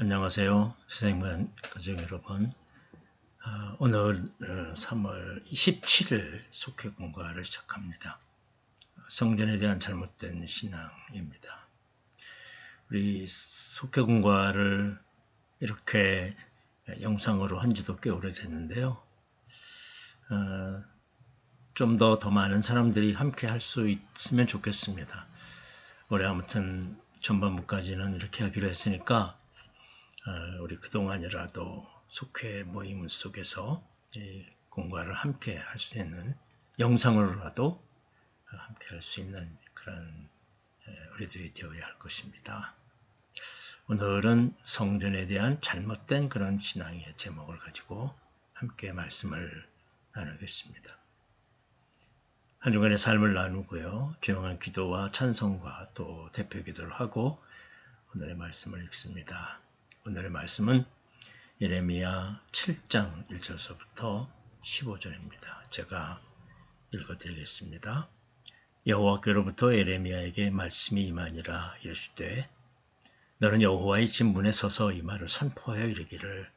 안녕하세요. 선생님, 가족 여러분. 아, 오늘 3월 27일 속회 공부를 시작합니다. 성전에 대한 잘못된 신앙입니다. 우리 속회 공부를 이렇게 영상으로 한 지도 꽤 오래됐는데요. 어, 좀더더 많은 사람들이 함께 할 수 있으면 좋겠습니다. 올해 아무튼 전반부까지는 이렇게 하기로 했으니까 어, 우리 그동안이라도 속회 모임 속에서 공부를 함께 할 수 있는 영상으로라도 함께 할 수 있는 그런 우리들이 되어야 할 것입니다. 오늘은 성전에 대한 잘못된 그런 신앙의 제목을 가지고 함께 말씀을 나누겠습니다. 한 주간의 삶을 나누고요. 조용한 기도와 찬송과 또 대표 기도를 하고 오늘의 말씀을 읽습니다. 오늘의 말씀은 예레미야 7장 1절서부터 15절입니다. 제가 읽어드리겠습니다. 여호와께로부터 예레미야에게 말씀이 임하니라 이르시되 너는 여호와의 집 문에 서서 이 말을 선포하여 이르기를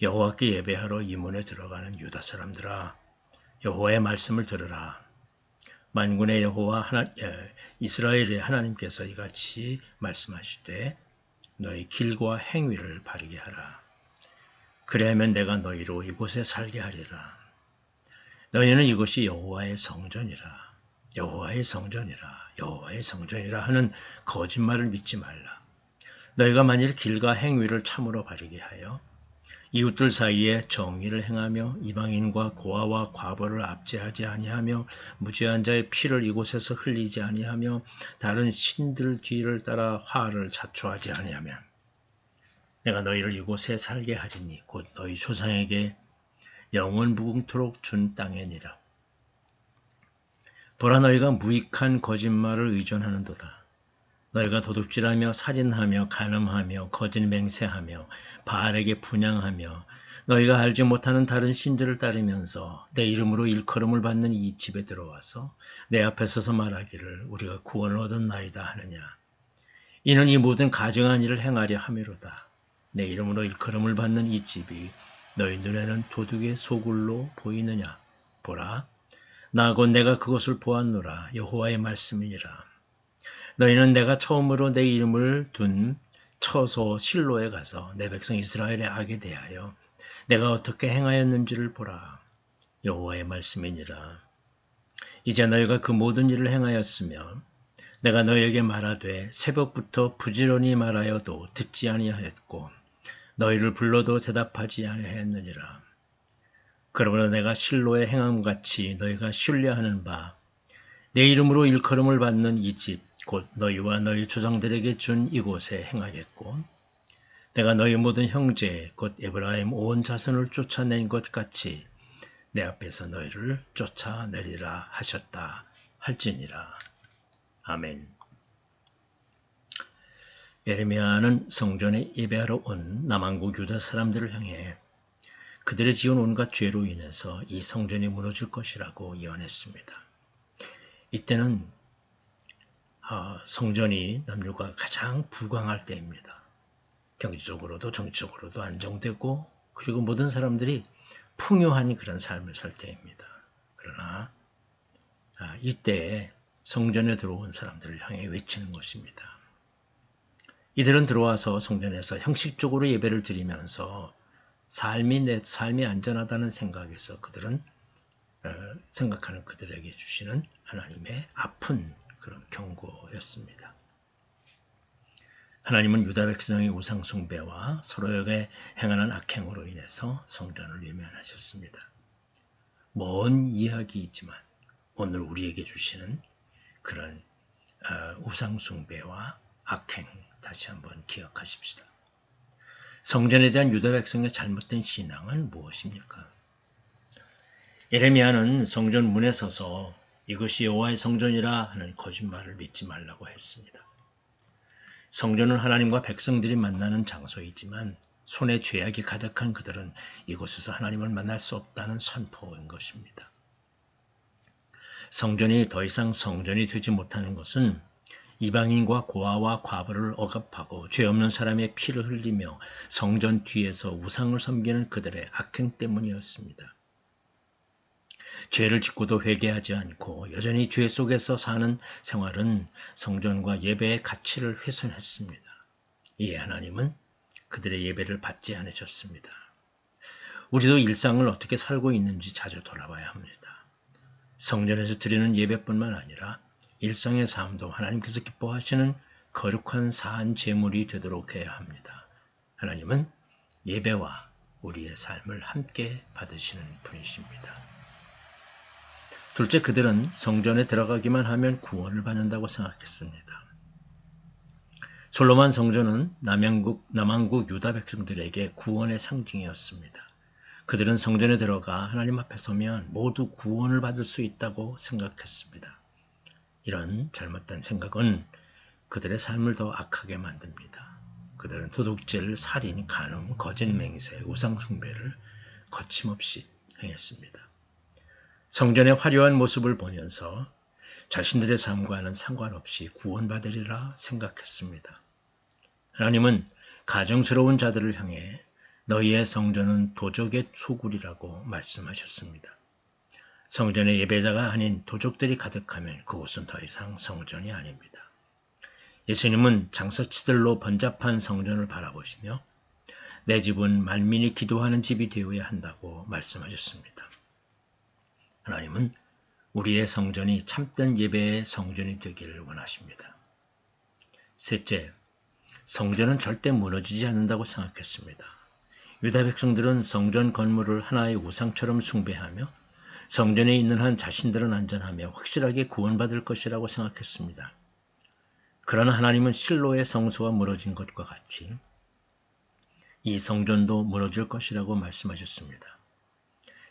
여호와께 예배하러 이 문에 들어가는 유다 사람들아 여호와의 말씀을 들으라 만군의 여호와 하나 예, 이스라엘의 하나님께서 이같이 말씀하시되 너희 길과 행위를 바르게 하라. 그래야면 내가 너희로 이곳에 살게 하리라. 너희는 이곳이 여호와의 성전이라. 여호와의 성전이라. 여호와의 성전이라 하는 거짓말을 믿지 말라. 너희가 만일 길과 행위를 참으로 바르게 하여 이웃들 사이에 정의를 행하며 이방인과 고아와 과부를 압제하지 아니하며 무죄한 자의 피를 이곳에서 흘리지 아니하며 다른 신들 뒤를 따라 화를 자초하지 아니하면 내가 너희를 이곳에 살게 하리니 곧 너희 조상에게 영원 무궁토록 준 땅이니라. 보라 너희가 무익한 거짓말을 의존하는도다. 너희가 도둑질하며 사진하며 간음하며 거짓 맹세하며 바알에게 분양하며 너희가 알지 못하는 다른 신들을 따르면서 내 이름으로 일컬음을 받는 이 집에 들어와서 내 앞에 서서 말하기를 우리가 구원을 얻었나이다 하느냐. 이는 이 모든 가증한 일을 행하려 함이로다. 내 이름으로 일컬음을 받는 이 집이 너희 눈에는 도둑의 소굴로 보이느냐? 보라. 나곧 내가 그것을 보았노라. 여호와의 말씀이니라 너희는 내가 처음으로 내 이름을 둔 처소 실로에 가서 내 백성 이스라엘의 악에 대하여 내가 어떻게 행하였는지를 보라. 여호와의 말씀이니라. 이제 너희가 그 모든 일을 행하였으며 내가 너희에게 말하되 새벽부터 부지런히 말하여도 듣지 아니하였고 너희를 불러도 대답하지 아니하였느니라. 그러므로 내가 실로의 행함같이 너희가 신뢰하는 바 내 이름으로 일컬음을 받는 이 집 곧 너희와 너희 조상들에게 준 이곳에 행하겠고 내가 너희 모든 형제 곧 에브라임 온 자손을 쫓아낸 것 같이 내 앞에서 너희를 쫓아내리라 하셨다 할지니라 아멘. 예레미야는 성전에 예배하러 온 남한국 유다 사람들을 향해 그들의 지은 온갖 죄로 인해서 이 성전이 무너질 것이라고 예언했습니다. 이때는 아, 성전이 남녀가 가장 부강할 때입니다. 경제적으로도 정치적으로도 안정되고 그리고 모든 사람들이 풍요한 그런 삶을 살 때입니다. 그러나 아, 이때 성전에 들어온 사람들을 향해 외치는 것입니다. 이들은 들어와서 성전에서 형식적으로 예배를 드리면서 삶이 내 삶이 안전하다는 생각에서 그들은 어, 생각하는 그들에게 주시는 하나님의 아픈 그런 경고였습니다. 하나님은 유다 백성의 우상 숭배와 서로에게 행하는 악행으로 인해서 성전을 외면하셨습니다. 먼 이야기이지만 오늘 우리에게 주시는 그런 어, 우상 숭배와 악행 다시 한번 기억하십시다. 성전에 대한 유다 백성의 잘못된 신앙은 무엇입니까? 예레미야는 성전 문에 서서 이것이 여호와의 성전이라 하는 거짓말을 믿지 말라고 했습니다. 성전은 하나님과 백성들이 만나는 장소이지만 손에 죄악이 가득한 그들은 이곳에서 하나님을 만날 수 없다는 선포인 것입니다. 성전이 더 이상 성전이 되지 못하는 것은 이방인과 고아와 과부를 억압하고 죄 없는 사람의 피를 흘리며 성전 뒤에서 우상을 섬기는 그들의 악행 때문이었습니다. 죄를 짓고도 회개하지 않고 여전히 죄 속에서 사는 생활은 성전과 예배의 가치를 훼손했습니다. 이에 하나님은 그들의 예배를 받지 않으셨습니다. 우리도 일상을 어떻게 살고 있는지 자주 돌아봐야 합니다. 성전에서 드리는 예배뿐만 아니라 일상의 삶도 하나님께서 기뻐하시는 거룩한 사한 제물이 되도록 해야 합니다. 하나님은 예배와 우리의 삶을 함께 받으시는 분이십니다. 둘째, 그들은 성전에 들어가기만 하면 구원을 받는다고 생각했습니다. 솔로몬 성전은 남양국, 남한국 유다 백성들에게 구원의 상징이었습니다. 그들은 성전에 들어가 하나님 앞에 서면 모두 구원을 받을 수 있다고 생각했습니다. 이런 잘못된 생각은 그들의 삶을 더 악하게 만듭니다. 그들은 도둑질, 살인, 간음, 거짓 맹세, 우상 숭배를 거침없이 행했습니다. 성전의 화려한 모습을 보면서 자신들의 삶과는 상관없이 구원받으리라 생각했습니다. 하나님은 가정스러운 자들을 향해 너희의 성전은 도적의 소굴이라고 말씀하셨습니다. 성전의 예배자가 아닌 도적들이 가득하면 그곳은 더 이상 성전이 아닙니다. 예수님은 장사치들로 번잡한 성전을 바라보시며 내 집은 만민이 기도하는 집이 되어야 한다고 말씀하셨습니다. 하나님은 우리의 성전이 참된 예배의 성전이 되기를 원하십니다. 셋째, 성전은 절대 무너지지 않는다고 생각했습니다. 유다 백성들은 성전 건물을 하나의 우상처럼 숭배하며 성전에 있는 한 자신들은 안전하며 확실하게 구원받을 것이라고 생각했습니다. 그러나 하나님은 실로의 성소가 무너진 것과 같이 이 성전도 무너질 것이라고 말씀하셨습니다.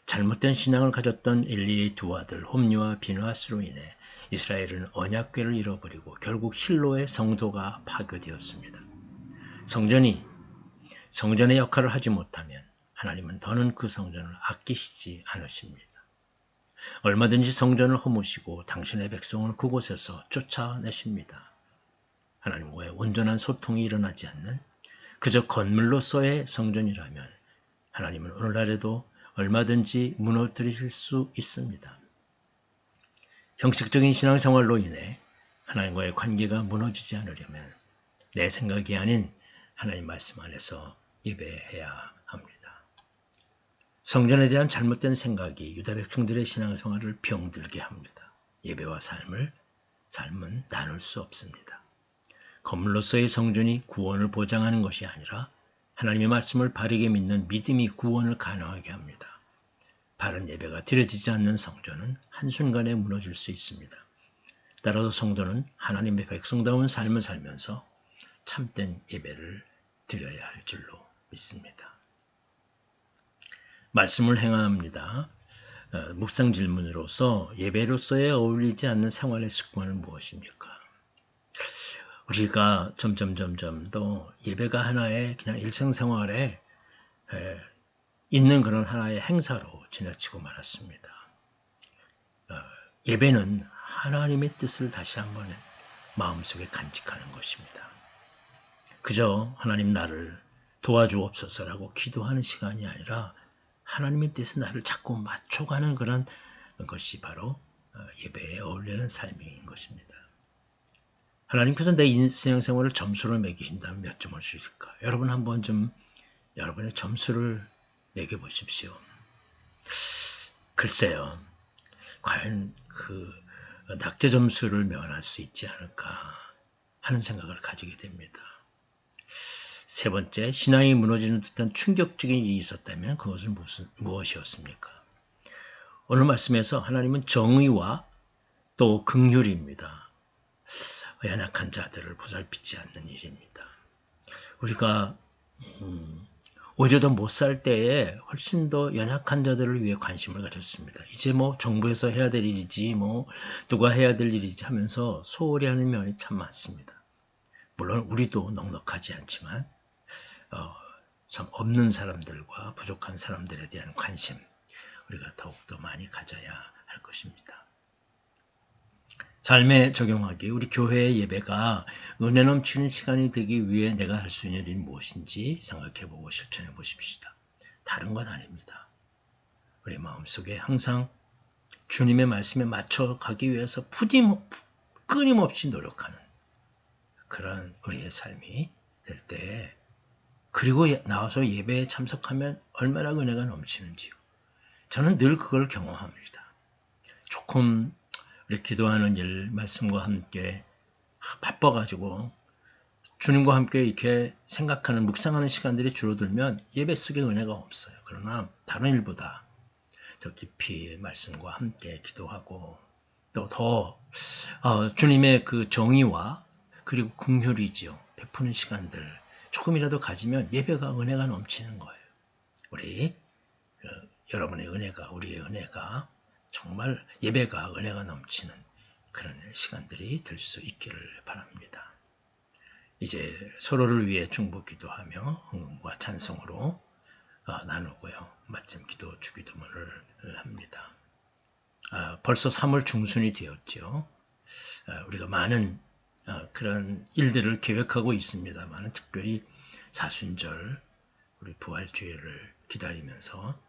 잘못된 신앙을 가졌던 엘리의 두 아들 홈리와 비누아스로 인해 이스라엘은 언약궤를 잃어버리고 결국 실로의 성도가 파괴되었습니다. 성전이 성전의 역할을 하지 못하면 하나님은 더는 그 성전을 아끼시지 않으십니다. 얼마든지 성전을 허무시고 당신의 백성을 그곳에서 쫓아내십니다. 하나님과의 온전한 소통이 일어나지 않는 그저 건물로서의 성전이라면 하나님은 오늘날에도 얼마든지 무너뜨리실 수 있습니다. 형식적인 신앙생활로 인해 하나님과의 관계가 무너지지 않으려면 내 생각이 아닌 하나님 말씀 안에서 예배해야 합니다. 성전에 대한 잘못된 생각이 유다 백성들의 신앙생활을 병들게 합니다. 예배와 삶을 삶은 나눌 수 없습니다. 건물로서의 성전이 구원을 보장하는 것이 아니라 하나님의 말씀을 바르게 믿는 믿음이 구원을 가능하게 합니다. 바른 예배가 드려지지 않는 성전은 한순간에 무너질 수 있습니다. 따라서 성도는 하나님의 백성다운 삶을 살면서 참된 예배를 드려야 할 줄로 믿습니다. 말씀을 행합니다. 어, 묵상 질문으로서 예배로서의 어울리지 않는 생활의 습관은 무엇입니까? 우리가 점점 점점 더 예배가 하나의 그냥 일상생활에 있는 그런 하나의 행사로 지나치고 말았습니다. 어, 예배는 하나님의 뜻을 다시 한번 마음속에 간직하는 것입니다. 그저 하나님 나를 도와주옵소서라고 기도하는 시간이 아니라 하나님의 뜻에 나를 자꾸 맞춰가는 그런 것이 바로 어, 예배에 어울리는 삶인 것입니다. 하나님께서 내 인생 생활을 점수로 매기신다면 몇 점을 주실까? 여러분 한번 좀 여러분의 점수를 매겨 보십시오. 글쎄요, 과연 그 낙제 점수를 면할 수 있지 않을까 하는 생각을 가지게 됩니다. 세 번째, 신앙이 무너지는 듯한 충격적인 일이 있었다면 그것은 무슨, 무엇이었습니까? 오늘 말씀에서 하나님은 정의와 또 긍휼입니다. 연약한 자들을 보살피지 않는 일입니다. 우리가 음, 오히려 더 못 살 때에 훨씬 더 연약한 자들을 위해 관심을 가졌습니다. 이제 뭐 정부에서 해야 될 일이지 뭐 누가 해야 될 일이지 하면서 소홀히 하는 면이 참 많습니다. 물론 우리도 넉넉하지 않지만 어, 참 없는 사람들과 부족한 사람들에 대한 관심 우리가 더욱더 많이 가져야 할 것입니다. 삶에 적용하기 우리 교회의 예배가 은혜 넘치는 시간이 되기 위해 내가 할 수 있는 일이 무엇인지 생각해보고 실천해 보십시다. 다른 건 아닙니다. 우리 마음속에 항상 주님의 말씀에 맞춰 가기 위해서 푸짐, 끊임없이 노력하는 그런 우리의 삶이 될 때, 그리고 나와서 예배에 참석하면 얼마나 은혜가 넘치는지요. 저는 늘 그걸 경험합니다. 조금 기도하는 일, 말씀과 함께 바빠가지고 주님과 함께 이렇게 생각하는, 묵상하는 시간들이 줄어들면 예배 속에 은혜가 없어요. 그러나 다른 일보다 더 깊이 말씀과 함께 기도하고 또더 어, 주님의 그 정의와 그리고 긍휼이지요. 베푸는 시간들 조금이라도 가지면 예배가 은혜가 넘치는 거예요. 우리 어, 여러분의 은혜가 우리의 은혜가 정말 예배가 은혜가 넘치는 그런 시간들이 될 수 있기를 바랍니다. 이제 서로를 위해 중보 기도하며 흥과 찬송으로 어, 나누고요. 마침 기도 주기도문을 합니다. 아, 벌써 3월 중순이 되었죠. 아, 우리가 많은 아, 그런 일들을 계획하고 있습니다만 특별히 사순절 우리 부활주일을 기다리면서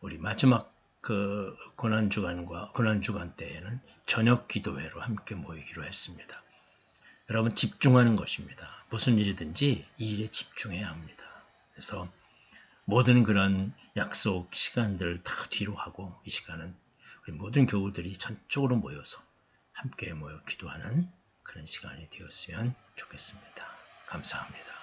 우리 마지막 그 고난 주간과 고난 주간 때에는 저녁 기도회로 함께 모이기로 했습니다. 여러분 집중하는 것입니다. 무슨 일이든지 이 일에 집중해야 합니다. 그래서 모든 그런 약속 시간들 다 뒤로 하고 이 시간은 우리 모든 교우들이 전적으로 모여서 함께 모여 기도하는 그런 시간이 되었으면 좋겠습니다. 감사합니다.